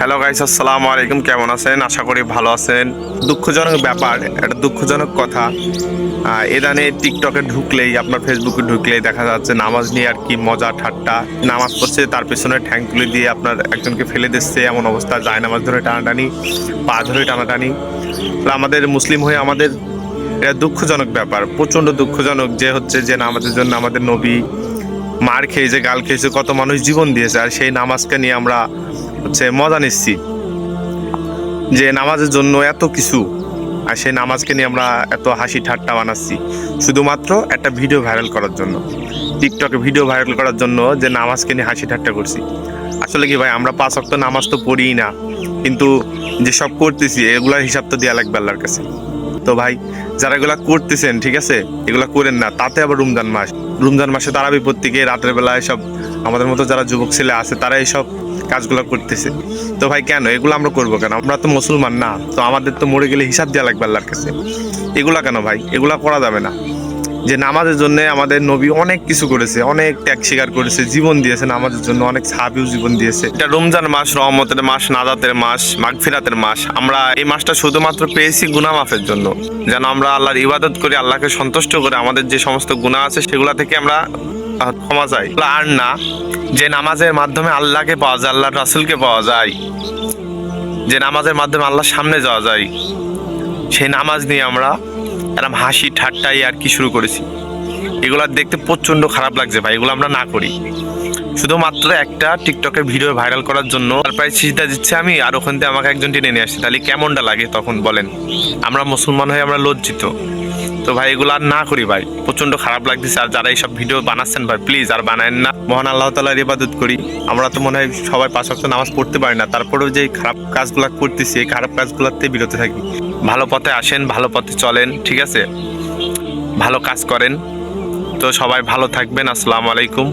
Hello guys আসসালামু আলাইকুম। কেমন আছেন? আশা করি ভালো আছেন। দুঃখজনক ব্যাপার, একটা দুঃখজনক কথা। এদানে টিকটকে ঢুকলেই, আপনার ফেসবুকে ঢুকলেই দেখা যাচ্ছে নামাজ নিয়ে আর কি মজা ঠাট্টা। নামাজ পড়ছে, তার পেছনে ঠ্যাং তুলে দিয়ে আপনার একজনকে ফেলে দিচ্ছে। এমন অবস্থা, যায় নামাজ ধরে টানাটানি, পা ধরে টানাটানি। আমাদের মুসলিম হয়ে আমাদের, এটা দুঃখজনক ব্যাপার, প্রচণ্ড দুঃখজনক যে হচ্ছে যে নামাজের জন্য আমাদের নবী মার খেয়েছে গাল খেয়েছে, কত মানুষ জীবন দিয়েছে, আর সেই নামাজকে নিয়ে আমরা হচ্ছে মজা নিচ্ছি। যে নামাজের জন্য এত কিছু, আর সেই নামাজকে নিয়ে আমরা এত হাসি ঠাট্টা বানাচ্ছি। শুধুমাত্র একটা ভিডিও ভাইরাল করার জন্য টিকটকে ভিডিও ভাইরাল করার জন্য যে নামাজকে নিয়ে হাসি ঠাট্টা করছি। আসলে কি ভাই, আমরা পাঁচ অক্ট নামাজ তো পড়িই না, কিন্তু যেসব করতেছি, এগুলার হিসাব তো দেওয়া লাগবে আল্লাহর কাছে। তো ভাই, যারা এগুলা করতেছেন, ঠিক আছে? এগুলা করেন না, তাতে আবার রমজান মাস। রমজান মাসে তারা বিপত্তিকে, রাতের বেলা এসব আমাদের মতো যারা যুবক ছেলে আছে তারা এইসব কাজগুলো করতেছে। তো ভাই, কেন? এগুলো আমরা করব কেন? আমরা তো মুসলমান না, তো আমাদের তো মরে গেলে হিসাব দেওয়া লাগবে আল্লাহর কাছে। এগুলা কেন ভাই? এগুলা করা যাবে না। যে নামাজের জন্য আমাদের নবী অনেক কিছু করেছে, অনেক ত্যাগ স্বীকার করেছে, জীবন দিয়েছে নামাজের জন্য, অনেক সাহাবিও জীবন দিয়েছে। এটা রমজান মাস, রহমতের মাস, নাজাতের মাস, মাগফিরাতের মাস। আমরা এই মাসটা শুধুমাত্র পেয়েছি গুনা মাফের জন্য। যেন আমরা আল্লাহর ইবাদত করে, আল্লাহকে সন্তুষ্ট করে, আমাদের যে সমস্ত গুণা আছে সেগুলা থেকে আমরা ক্ষমা চাই। আর না, যে নামাজের মাধ্যমে আল্লাহকে পাওয়া যায়, আল্লাহর রাসুলকে পাওয়া যায়, যে নামাজের মাধ্যমে আল্লাহর সামনে যাওয়া যায়, সেই নামাজ নিয়ে আমরা এরকম হাসি, ঠাট্টাই আর কি শুরু করেছি। এগুলো দেখতে প্রচণ্ড খারাপ লাগছে ভাই, এগুলো আমরা না করি। শুধুমাত্র একটা টিকটকের ভিডিও ভাইরাল করার জন্য প্রায় সিজদা দিচ্ছে আমি, আর ওখান থেকে আমাকে একজন টেনে নিয়ে আসছে তাহলে কেমনটা লাগে তখন বলেন? আমরা মুসলমান হয়ে আমরা লজ্জিত। তো ভাই, এগুলো আর না করি ভাই। প্রচণ্ড খারাপ লাগতেছে আর যারা এইসব ভিডিও বানাচ্ছেন ভাই প্লিজ আর বানায়েন না। মহান আল্লাহ তালার ইবাদত করি। আমরা তো মনে হয় সবাই পাঁচ অক্ষ নামাজ পড়তে পারি না। তারপরেও যে খারাপ কাজগুলো করতেছি, এই খারাপ কাজগুলোতে বিরত থাকি। ভালো পথে আসেন, ভালো পথে চলেন, ঠিক আছে? ভালো কাজ করেন। তো সবাই ভালো থাকবেন। আসসালামু আলাইকুম।